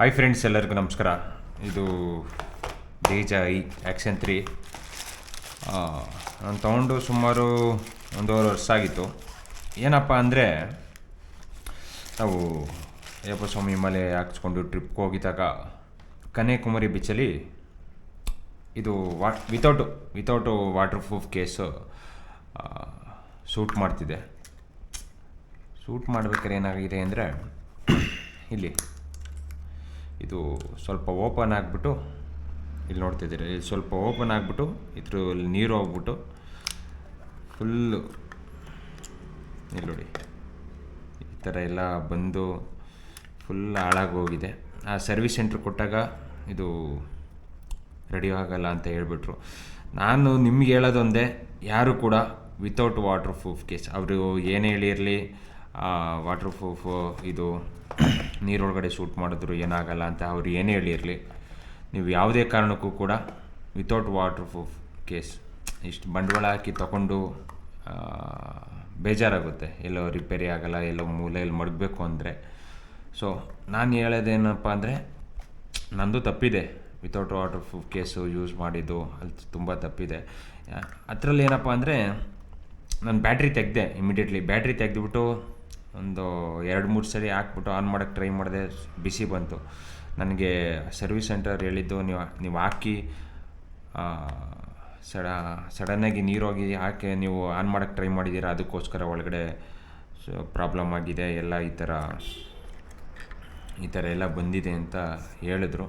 Hi friends ಎಲ್ಲರಿಗೂ ನಮಸ್ಕಾರ. ಇದು ಡೇಜ ಐ ಆ್ಯಕ್ಷನ್ ತ್ರೀ ನಾನು ತೊಗೊಂಡು ಸುಮಾರು ಒಂದೂವರೆ ವರ್ಷ ಆಗಿತ್ತು. ಏನಪ್ಪ ಅಂದರೆ, ನಾವು ಅಯ್ಯಪ್ಪ ಸ್ವಾಮಿ ಮಲೆ ಹಾಕ್ಸ್ಕೊಂಡು ಟ್ರಿಪ್ಗೆ ಹೋಗಿದ್ದಾಗ ಕನ್ಯಾಕುಮಾರಿ ಬೀಚಲ್ಲಿ ಇದು what without without waterproof case shoot ಮಾಡ್ತಿದ್ದೆ. ಶೂಟ್ ಮಾಡ್ಬೇಕಾದ್ರೆ ಏನಾಗಿದೆ ಅಂದರೆ, ಇಲ್ಲಿ ಇದು ಸ್ವಲ್ಪ ಓಪನ್ ಆಗಿಬಿಟ್ಟು ಇಲ್ಲಿ ನೋಡ್ತಿದ್ದೀರಿ, ಇಲ್ಲಿ ಸ್ವಲ್ಪ ಓಪನ್ ಆಗಿಬಿಟ್ಟು ಇದ್ರಲ್ಲಿ ನೀರು ಹೋಗ್ಬಿಟ್ಟು ಫುಲ್ಲು ಇಲ್ಲಿ ನೋಡಿ, ಈ ಥರ ಎಲ್ಲ ಬಂದು ಫುಲ್ ಹಾಳಾಗಿ ಹೋಗಿದೆ. ಆ ಸರ್ವಿಸ್ ಸೆಂಟ್ರ್ ಕೊಟ್ಟಾಗ ಇದು ರೆಡಿ ಆಗಲ್ಲ ಅಂತ ಹೇಳಿಬಿಟ್ರು. ನಾನು ನಿಮ್ಗೆ ಹೇಳೋದೊಂದೇ, ಯಾರು ಕೂಡ ವಿತೌಟ್ ವಾಟರ್ ಪ್ರೂಫ್ ಕೇಸ್ ಅವರು ಏನು ಹೇಳಿರಲಿ ವಾಟರ್ ಪ್ರೂಫು ಇದು ನೀರೊಳಗಡೆ ಶೂಟ್ ಮಾಡಿದ್ರು, ಏನಾಗಲ್ಲ ಅಂತ ಅವ್ರು ಏನೇ ಹೇಳಿರಲಿ. ನೀವು ಯಾವುದೇ ಕಾರಣಕ್ಕೂ ಕೂಡ ವಿತೌಟ್ ವಾಟರ್ ಪ್ರೂಫ್ ಕೇಸ್ ಇಷ್ಟು ಬಂಡವಾಳ ಹಾಕಿ ತಗೊಂಡು ಬೇಜಾರಾಗುತ್ತೆ. ಎಲ್ಲೋ ರಿಪೇರಿ ಆಗಲ್ಲ, ಎಲ್ಲೋ ಮೂಲೆಯಲ್ಲಿ ಮಡಗಬೇಕು ಅಂದರೆ. ಸೊ ನಾನು ಹೇಳೋದೇನಪ್ಪ ಅಂದರೆ, ನಂದು ತಪ್ಪಿದೆ. Without waterproof case use ಮಾಡಿದ್ದು ಅಲ್ಲಿ ತುಂಬ ತಪ್ಪಿದೆ. ಅದರಲ್ಲಿ ಏನಪ್ಪ ಅಂದರೆ, ನಾನು ಬ್ಯಾಟ್ರಿ ತೆಗೆದೆ ಇಮಿಡಿಯೇಟ್ಲಿ ಬ್ಯಾಟ್ರಿ ತೆಗೆದುಬಿಟ್ಟು ಒಂದು ಎರಡು ಮೂರು ಸರಿ ಹಾಕ್ಬಿಟ್ಟು ಆನ್ ಮಾಡೋಕ್ಕೆ ಟ್ರೈ ಮಾಡಿದೆ, ಬಿಸಿ ಬಂತು. ನನಗೆ ಸರ್ವಿಸ್ ಸೆಂಟರ್ ಹೇಳಿದ್ದು, ನೀವು ನೀವು ಹಾಕಿ ಸಡ ಸಡನ್ನಾಗಿ ನೀರೋಗಿ ಹಾಕಿ ನೀವು ಆನ್ ಮಾಡೋಕ್ಕೆ ಟ್ರೈ ಮಾಡಿದ್ದೀರಾ, ಅದಕ್ಕೋಸ್ಕರ ಒಳಗಡೆ ಪ್ರಾಬ್ಲಮ್ ಆಗಿದೆ, ಎಲ್ಲ ಈ ಥರ ಈ ಥರ ಎಲ್ಲ ಬಂದಿದೆ ಅಂತ ಹೇಳಿದ್ರು.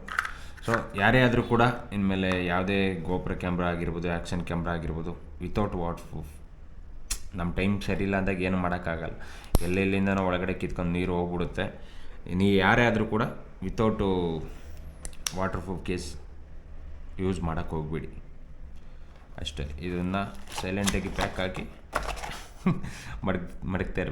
ಸೊ ಯಾರೇ ಆದರೂ ಕೂಡ ಇನ್ಮೇಲೆ ಯಾವುದೇ ಗೋಪುರ ಕ್ಯಾಮ್ರಾ ಆಗಿರ್ಬೋದು ಆ್ಯಕ್ಷನ್ ಕ್ಯಾಮ್ರಾ ಆಗಿರ್ಬೋದು ವಿತೌಟ್ ವಾಟ್ ಪ್ರೂಫ್ ನಮ್ಮ ಟೈಮ್ ಸರಿಯಿಲ್ಲ ಅಂದಾಗ ಏನು ಮಾಡೋಕ್ಕಾಗಲ್ಲ. ಎಲ್ಲೆಲ್ಲಿಂದನೋ ಒಳಗಡೆ ಕಿತ್ಕೊಂಡು ನೀರು ಹೋಗ್ಬಿಡುತ್ತೆ. ನೀವು ಯಾರೇ ಆದರೂ ಕೂಡ without waterproof case use ಮಾಡೋಕ್ಕೆ ಹೋಗ್ಬಿಡಿ. ಅಷ್ಟೇ. ಇದನ್ನು ಸೈಲೆಂಟಾಗಿ ಪ್ಯಾಕ್ ಹಾಕಿ ಮಡಗ್ ಮಡಗ್ತಾ ಇರ್ಬೇಕು.